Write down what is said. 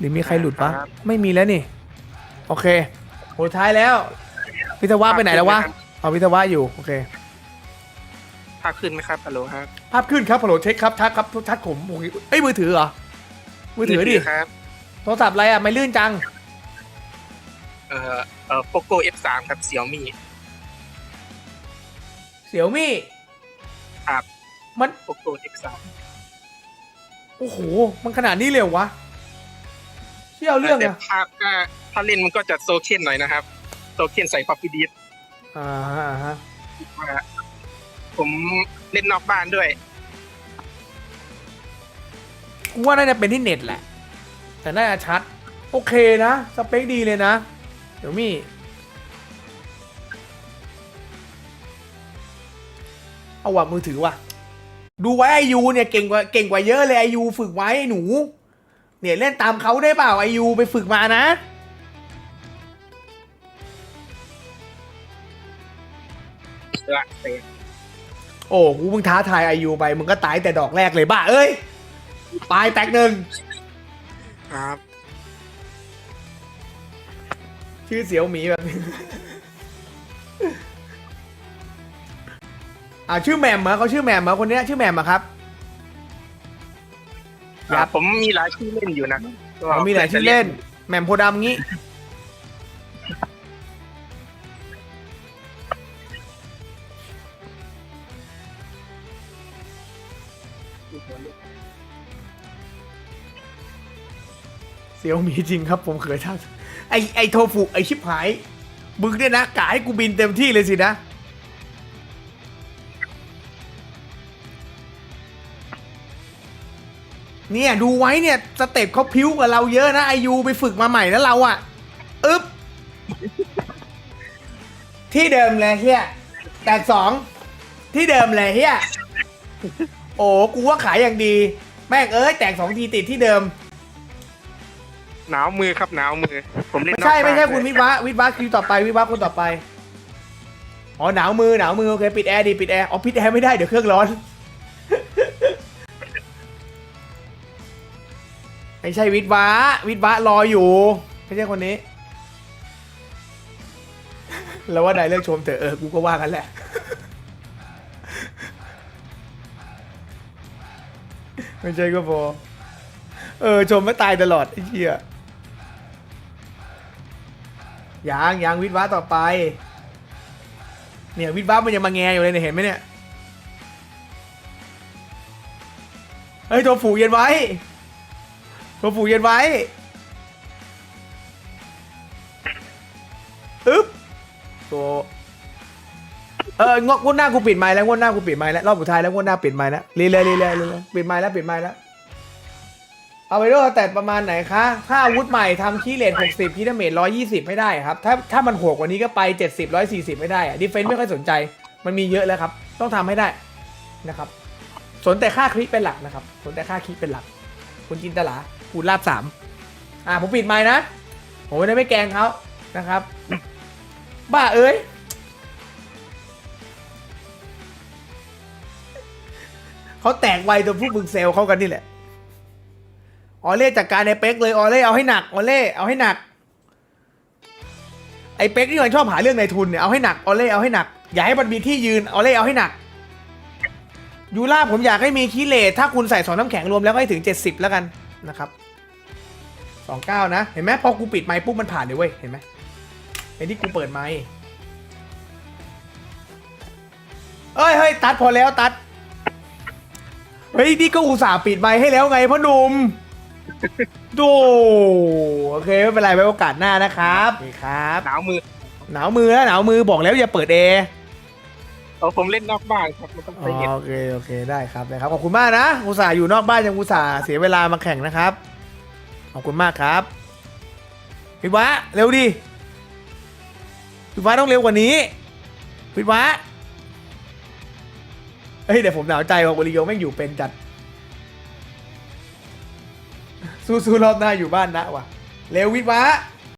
หรือมีใครหลุดปะครับไม่มีแล้วนี่ โอเคโหท้ายแล้ว วิทยาวะไปไหนแล้ววะเอาวิทยาวะอยู่โอเคภาพขึ้นไหมครับฮัลโหลครับภาพขึ้นครับฮัลโหลเช็คครับทักครับทักผมโอ้ยเอ้ยมือถือเหรอมือถือดิครับโทรศัพท์อะไรอะไม่ลื่นจัง เอ่อเอ่อโปโก F3 ครับเสี่ยวมี่เสี่ยวมี่ครับมันโปโก F3 โอ้โหมันขนาดนี้เลยเหรอวะ เชี่ยวเรื่องแต่อะภาพก็ถ้าเล่นมันก็จะโซเคนหน่อยนะครับ โซเคนใส่พับปี้ดีฟอ่าฮะอ่าฮะว่าผมเล่นนอกบ้านด้วย กูว่าน่าจะเป็นที่เน็ตแหละ แต่น่าจะชัด โอเคนะ สเปคดีเลยนะ เดี๋ยวมี่ เอาว่ะมือถือว่ะ ดูไว้ไอยูเนี่ยเก่งกว่าเก่งกว่าเยอะเลยไอยูฝึกไว้ไอ้หนู เนี่ยเล่นตามเขาได้เปล่าไอยูไปฝึกมานะละเตะโอ้กูมึงท้าทายไอยูไปมึงก็ตายแต่ดอกแรกเลยบ้าเอ้ยตายแตกหนึ่งครับ ชื่อเสียวหมีแบบนี้อ่าชื่อแหมมเหรอเขาชื่อแหมมเหรอคนเนี้ยชื่อแหมมเหรอ ครับครับผมมีหลายชื่อเล่นอยู่นะก็เขามีหลายชื่อเล่นแหมมโพธิ์ดำงี้เสียวหมีจริงครับผมเคยทักไอไอโทฟุไอชิบหายมึงเนี่ยนะกะให้กูบินเต็มที่เลยสินะ เนี่ยดูไว้เนี่ยสเต็ปเขาพิ้วกว่าเราเยอะนะไอยูไปฝึกมาใหม่นะเราอะอึ๊บ ที่เดิมเลยเฮียแตกสองที่เดิมเลยเฮียโอ้กูว่าขายอย่างดี แม่งเอ้ยแตกสองทีติดที่เดิม หนาวมือครับหนาวมือ ผมเล่นไม่ใช่นอกบ้านไม่ใช่ด้วยคุณวิทย์วะวิทย์วะคิวต่อไปวิทย์วะคนต่อไปอ๋อหนาวมือหนาวมือโอเคปิดแอร์ดิปิดแอร์อ๋อปิดแอร์ไม่ได้เดี๋ยวเครื่องร้อน ไม่ใช่วิทวะวิทวะรออยู่ ไม่ใช่คนนี้ แล้วว่านายเลิกชมเถอะเออ กูก็ว่ากันแหละ ไม่ใช่ก็พอ เออ ชมไม่ตายตลอดไอ้เหี้ยยังยังวิทวะต่อไป เนี่ยวิทวะมันยังมาแงอยู่เลยเนี่ยเห็นไหมเนี่ย เฮ้ยตัวฝูเย็นไว้ ตัวฝูเย็นไว้อึ๊บตัวเอองวดหน้ากูปิดไม้แล้วงวดหน้ากูปิดไม้แล้วรอบสุดท้ายแล้วงวดหน้าปิดไม้แล้วรีเลยรีเลยรีเลยปิดไม้แล้วปิดไม้แล้วเอาไปด้วยแต่ประมาณไหนคะถ้าอาวุธใหม่ทำคีเลท60คีดาเมจ120ไม่ได้ครับ ถ้าถ้ามันโหกกว่านี้ก็ไป70 140ไม่ได้อะดิเฟนไม่ค่อยสนใจ มันมีเยอะแล้วครับ ต้องทำให้ได้นะครับ สนแต่ค่าคลิปเป็นหลักนะครับ สนแต่ค่าคลิปเป็นหลัก คุณจินตลา คูณลาบสามอ่าผมปิดไม้นะ ผมไม่ได้ไม่แกงเขานะครับ บ้าเอ้ยเขาแตกไวตัวพวกมึงเซลเขากันนี่แหละออเล่จัดการไอ้เป๊กเลยออเล่เอาให้หนักออเล่เอาให้หนัก ไอ้เป๊กนี่มันชอบหาเรื่องในทุนเนี่ยเอาให้หนักออเล่เอาให้หนัก อย่าให้มันมีที่ยืนออเล่เอาให้หนักยูล่าผมอยากให้มีคีเลทถ้าคุณใส่สองน้ำแข็งรวมแล้วก็ให้ถึง 70 แล้วกันนะครับ สองเก้านะ เห็นไหมพอกูปิดไมค์ปุ๊บมันผ่านเลยเว้ย เห็นไหมไอ้ที่กูเปิดไมค์เอ้ยเฮ้ยตัดพอแล้วตัด เฮ้ย นี่ก็อุตส่าห์ปิดไมค์ให้แล้วไงพ่อหนุ่มดูโอเคไม่เป็นไรไว้โอกาสหน้านะครับนี่ครับ หนาวมือ หนาวมือแล้วหนาวมือบอกแล้วอย่าเปิดแอร์เออผมเล่นนอกบ้านครับมันต้องอ๋ไปเห็นอโอเคโอเคได้ครับได้ครับขอบคุณมากนะอุตส่าห์อยู่นอกบ้านยังอุตส่าห์เสียเวลามาแข่งนะครับ ขอบคุณมากครับพี่วะเร็วดิพี่วะต้องเร็วกว่านี้พี่วะเฮ้ยเดี๋ยวผมหนาวใจว่าบริโยไม่งอยู่เป็นจัด สู้ๆรอบหน้าอยู่บ้านนะว่ะเร็ววิทวะ